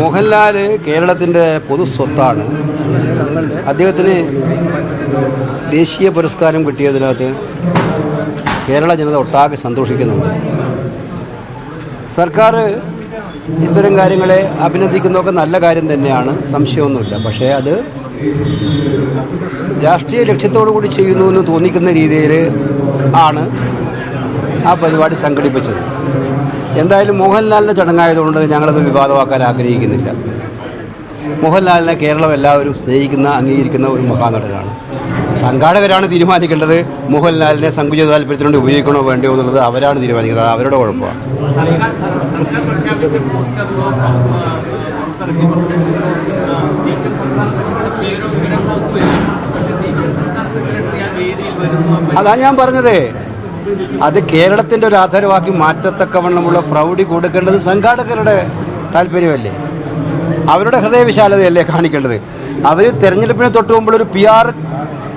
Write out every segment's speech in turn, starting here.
മോഹൻലാൽ കേരളത്തിന്റെ പൊതു സ്വത്താണ്. അദ്ദേഹത്തിന് ദേശീയ പുരസ്കാരം കിട്ടിയതിനകത്ത് കേരള ജനത ഒട്ടാകെ സന്തോഷിക്കുന്നുണ്ട്. സർക്കാർ ഇത്തരം കാര്യങ്ങളെ അഭിനന്ദിക്കുന്നതൊക്കെ നല്ല കാര്യം തന്നെയാണ്. സംശയമൊന്നുമില്ല. പക്ഷേ അത് രാഷ്ട്രീയ ലക്ഷ്യത്തോടു കൂടി ചെയ്യുന്നു എന്ന് തോന്നിക്കുന്ന രീതിയിൽ ആണ് ആ പരിപാടി സംഘടിപ്പിച്ചത്. എന്തായാലും മോഹൻലാലിന്റെ ചടങ്ങായതുകൊണ്ട് ഞങ്ങളത് വിവാദമാക്കാൻ ആഗ്രഹിക്കുന്നില്ല. മോഹൻലാലിനെ കേരളം എല്ലാവരും സ്നേഹിക്കുന്ന അംഗീകരിക്കുന്ന ഒരു മഹാനടനാണ്. സംഘാടകരാണ് തീരുമാനിക്കേണ്ടത്. മോഹൻലാലിനെ സങ്കുചിത താല്പര്യത്തിനുണ്ട് ഉപയോഗിക്കണോ വേണ്ടയോ എന്നുള്ളത് അവരാണ് തീരുമാനിക്കുന്നത്. അവരുടെ കുഴപ്പമാണ്. അതാ ഞാൻ പറഞ്ഞത്. അത് കേരളത്തിന്റെ ഒരു ആധാരമാക്കി മാറ്റത്തക്കവണ്ണമുള്ള പ്രൗഢി കൊടുക്കേണ്ടത് സംഘാടകരുടെ താല്പര്യമല്ലേ? അവരുടെ ഹൃദയവിശാലതയല്ലേ കാണിക്കേണ്ടത്? അവർ തെരഞ്ഞെടുപ്പിനെ തൊട്ട് മുമ്പ് ഒരു പി ആർ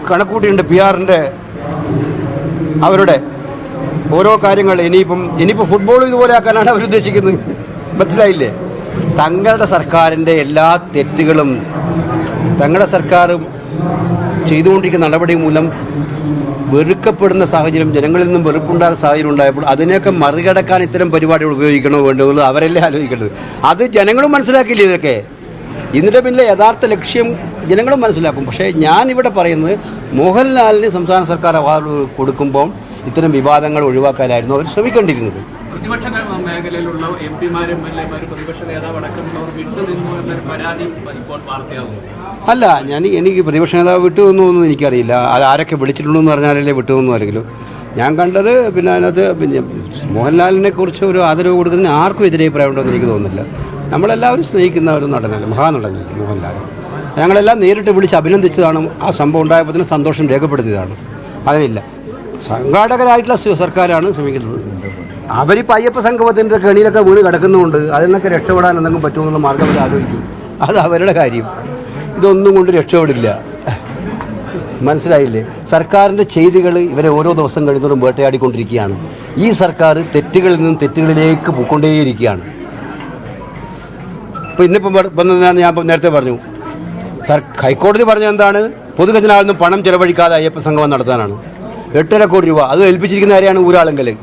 കണക്കൂട്ടിയുണ്ട് പി ആറിന്റെ അവരുടെ ഓരോ കാര്യങ്ങൾ. ഇനിയിപ്പം ഇനിയിപ്പോൾ ഫുട്ബോൾ ഇതുപോലെ ആക്കാനാണ് അവർ ഉദ്ദേശിക്കുന്നത്. മനസ്സിലായില്ലേ? തങ്ങളുടെ സർക്കാരിന്റെ എല്ലാ തെറ്റുകളും തങ്ങളുടെ സർക്കാർ ചെയ്തുകൊണ്ടിരിക്കുന്ന നടപടി മൂലം വെറുക്കപ്പെടുന്ന സാഹചര്യം ജനങ്ങളിൽ നിന്നും വെറുപ്പുണ്ടാകുന്ന സാഹചര്യം ഉണ്ടായപ്പോൾ അതിനെയൊക്കെ മറികടക്കാൻ ഇത്തരം പരിപാടികൾ ഉപയോഗിക്കണോ വേണ്ടോ അവരല്ലേ ആലോചിക്കേണ്ടത്. അത് ജനങ്ങളും മനസ്സിലാക്കില്ല ഇതൊക്കെ? ഇതിന്റെ പിന്നിലെ യഥാർത്ഥ ലക്ഷ്യം ജനങ്ങളും മനസ്സിലാക്കും. പക്ഷേ ഞാൻ ഇവിടെ പറയുന്നത് മോഹൻലാലിന് സംസ്ഥാന സർക്കാർ അവാർഡ് കൊടുക്കുമ്പോൾ ഇത്തരം വിവാദങ്ങൾ ഒഴിവാക്കാനായിരുന്നു അവർ ശ്രമിക്കേണ്ടിയിരുന്നത്. പ്രതിപക്ഷ മേഖലയിലുള്ള എം പിമാരും എൽ എമാരും പ്രതിപക്ഷ നേതാവ് അടക്കമുള്ളവർ വിട്ടുനിന്നു എന്നൊരു പരാതി ഇപ്പോൾ വാർത്തയാകുന്നു അല്ല ഞാൻ എനിക്ക് പ്രതിപക്ഷ നേതാവ് വിട്ടു എന്നൊന്നും എനിക്കറിയില്ല. അത് ആരൊക്കെ വിളിച്ചിട്ടുള്ളൂ എന്ന് പറഞ്ഞാലല്ലേ വിട്ടു വന്നു ആരെങ്കിലും. ഞാൻ കണ്ടത് പിന്നെ അതിനകത്ത് പിന്നെ മോഹൻലാലിനെ കുറിച്ച് ഒരു ആദരവ് കൊടുക്കുന്നതിന് ആർക്കും എതിരെ ഉണ്ടെന്ന് എനിക്ക് തോന്നുന്നില്ല. നമ്മളെല്ലാവരും സ്നേഹിക്കുന്ന ഒരു നടനല്ലേ മഹാനടനല്ലേ മോഹൻലാൽ ഞങ്ങളെല്ലാം നേരിട്ട് വിളിച്ച് അഭിനന്ദിച്ചതാണ്. ആ സംഭവം ഉണ്ടായപ്പോൾ സന്തോഷം രേഖപ്പെടുത്തിയതാണ്. അതിനില്ല. സംഘാടകരായിട്ടുള്ള സർക്കാരാണ് ശ്രമിക്കുന്നത്. അവരിപ്പോൾ അയ്യപ്പ സംഗമത്തിന്റെ കെണിയിലൊക്കെ വീണ് കിടക്കുന്നുണ്ട് അതിൽ നിന്നൊക്കെ രക്ഷപ്പെടാൻ എന്തെങ്കിലും പറ്റുമെന്നുള്ള മാർഗം അവർ ആലോചിക്കും. അത് അവരുടെ കാര്യം. ഇതൊന്നും കൊണ്ട് രക്ഷപ്പെടില്ല. മനസ്സിലായില്ലേ? സർക്കാരിന്റെ ചെയ്തികൾ ഇവരെ ഓരോ ദിവസം കഴിയുന്നതും വേട്ടയാടിക്കൊണ്ടിരിക്കുകയാണ്. ഈ സർക്കാർ തെറ്റുകളിൽ നിന്നും തെറ്റുകളിലേക്ക് പോയിക്കൊണ്ടേയിരിക്കുകയാണ്. ഇപ്പോൾ ഇന്നിപ്പം വന്നതാണ് ഞാൻ നേരത്തെ പറഞ്ഞു. സർ ഹൈക്കോടതി പറഞ്ഞ എന്താണ്? പൊതുഖജനാവിൽ നിന്നും പണം ചെലവഴിക്കാതെ അയ്യപ്പ സംഗമം നടത്താനാണ്. എട്ടര കോടി രൂപ. അത് ഏൽപ്പിച്ചിരിക്കുന്ന ആരെയാണ്? ഊരാളങ്കൽ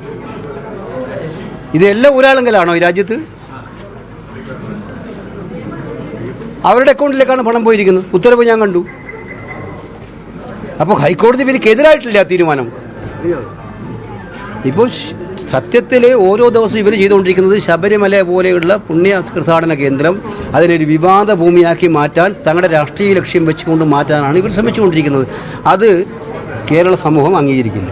ഇതെല്ലാം ഒരാളെങ്കിലാണോ ഈ രാജ്യത്ത്? അവരുടെ അക്കൗണ്ടിലേക്കാണ് പണം പോയിരിക്കുന്നത്. ഉത്തരവ് ഞാൻ കണ്ടു. അപ്പോൾ ഹൈക്കോടതി വിധിക്കെതിരായിട്ടില്ല ആ തീരുമാനം. ഇപ്പോൾ സത്യത്തിൽ ഓരോ ദിവസവും ഇവർ ചെയ്തുകൊണ്ടിരിക്കുന്നത് ശബരിമല പോലെയുള്ള പുണ്യ തീർത്ഥാടന കേന്ദ്രം അതിനൊരു വിവാദ ഭൂമിയാക്കി മാറ്റാൻ തങ്ങളുടെ രാഷ്ട്രീയ ലക്ഷ്യം വെച്ചുകൊണ്ട് മാറ്റാനാണ് ഇവർ ശ്രമിച്ചുകൊണ്ടിരിക്കുന്നത്. അത് കേരള സമൂഹം അംഗീകരിക്കില്ല.